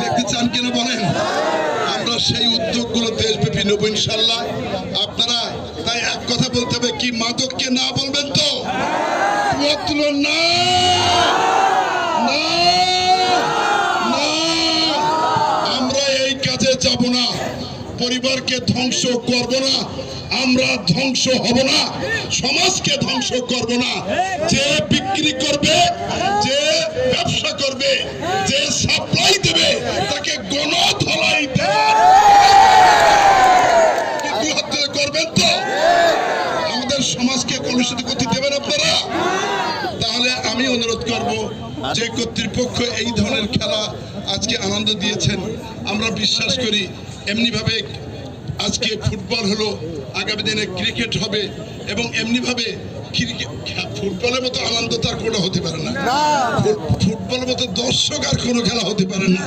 দেখতে চান কিনা বলেন? আমরা সেই উদ্যোগগুলো দেশব্যাপী নেব ইনশাল্লাহ। আপনারা তাই এক কথা বলতে হবে, কি মাদককে না বলবেন তো? না! আমরা এই কাজে যাব না। পরিবারকে ধ্বংস করব না। আমরা ধ্বংস হব না। সমাজকে ধ্বংস করব না। যে বিক্রি করবে অনুরোধ করব যে কর্তৃপক্ষ এই ধরনের খেলা আজকে আনন্দ দিয়েছেন। আমরা বিশ্বাস করি এমনিভাবে আজকে ফুটবল হলো আগামী দিনে ক্রিকেট হবে এবং এমনিভাবে ফুটবলের মতো আনন্দ তার কোনো হতে পারে না। ফুট- ফুটবলের মতো দর্শক আর কোনো খেলা হতে পারে না।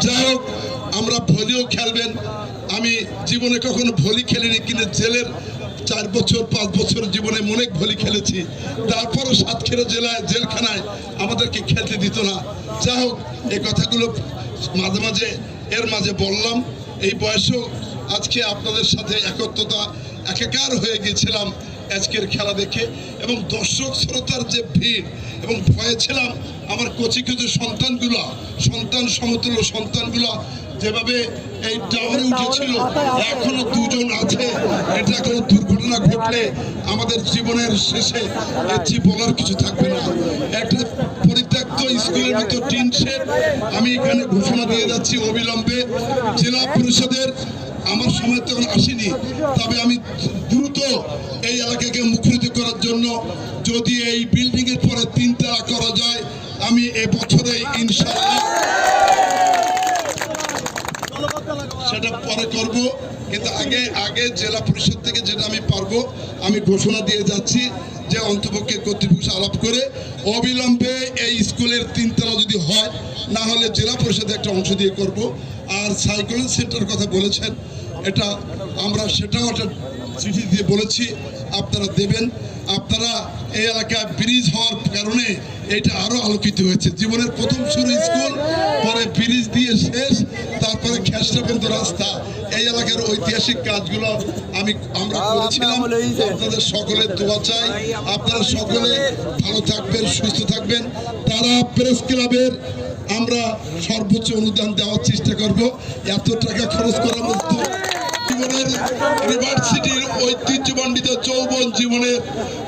যাই হোক, আমরা ভলিও খেলবেন। আমি জীবনে কখনো ভলি খেলিনি, কিন্তু জেলের চার বছর, পাঁচ বছর জীবনে অনেক ভলি খেলেছি। তারপরও সাতক্ষীরা জেলায়, জেলখানায় আমাদেরকে খেলতে দিত না। যাই হোক, এই কথাগুলো মাঝে মাঝে, এর মাঝে বললাম। এই বয়সেও আজকে আপনাদের সাথে একত্রতা একাকার হয়ে গিয়েছিলাম আজকের খেলা দেখে। এবং দর্শক শ্রোতার যে ভিড় এবং ভয়ে ছিলাম, আমার কচি কচি সন্তানগুলো, সন্তান সমতুল্য সন্তানগুলো যেভাবে এই টাওয়ারে উঠেছিল এখনও দুজন আছে। এটা কোনো দুর্ঘটনা ঘটলে আমাদের জীবনের শেষে এর বলার কিছু থাকবে না। একটা পরিত্যক্ত স্কুলের মতো টিন শেড আমি এখানে ঘোষণা দিয়ে যাচ্ছি অবিলম্বে। জেলা পরিষদের আমার সময় তখন আসেনি। তবে আমি দ্রুত এই এলাকাকে মুখরিত করার জন্য যদি এই বিল্ডিংয়ের এর পরে তিনতলা করা যায় আমি এ বছরে পরে করব, কিন্তু আগে আগে জেলা পরিষদ থেকে যেটা আমি পারব, আমি ঘোষণা দিয়ে যাচ্ছি যে অন্তপক্ষে কর্তৃপক্ষ আলাপ করে, অবিলম্বে এই স্কুলের তিনতলা যদি হয়, না হলে জেলা পরিষদে একটা অংশ দিয়ে করব। আর সাইকোলজি সেন্টার কথা বলেছেন, এটা আমরা সেটাও একটা চিঠি দিয়ে বলেছি। আপনারা দেবেন আপনারা এই এলাকায় ব্রিজ হওয়ার কারণে এটা আরও আলোকিত হয়েছে। জীবনের প্রথম শুরু স্কুল পরে ব্রিজ দিয়ে শেষ তারপরে খেসরা পর্যন্ত রাস্তা। এই এলাকার ঐতিহাসিক কাজগুলো আমি আমরা করেছিলাম। আপনাদের সকলের দোয়া চাই। আপনারা সকলে ভালো থাকবেন সুস্থ থাকবেন। তারা প্রেস ক্লাবের আমরা সর্বোচ্চ অনুদান দেওয়ার চেষ্টা করব। এত টাকা খরচ করার মতো জীবনের ইউনিভার্সিটির ঐতিহ্যমণ্ডিত যৌবন জীবনের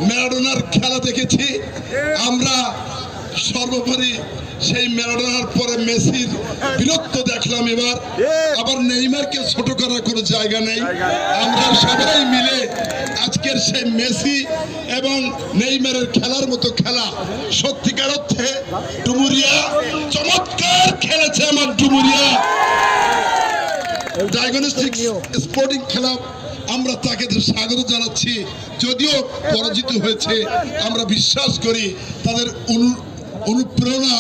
ম্যারাডোনার খেলা দেখেছি। আমরা সর্বোপরি সেই ম্যারাডোনার পরে মেসির বিরক্ত দেখলাম এবার। আবার নেইমারকে ছোট করার কোনো জায়গা নেই। আমরা সবাই মিলে আজকের সেই মেসি এবং নেইমারের খেলার মতো খেলা সত্যিকার অর্থে ডুমুরিয়া চমৎকার খেলেছে আমার ডুমুরিয়া। ডায়াগনস্টিক স্পোর্টিং ক্লাব আমরা তাকে স্বাগত জানাচ্ছি। যদিও পরাজিত হয়েছে আমরা বিশ্বাস করি তাদের অনু অনুপ্রেরণা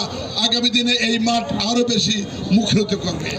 আগামী দিনে এই মাঠ আরও বেশি মুখরিত করবে।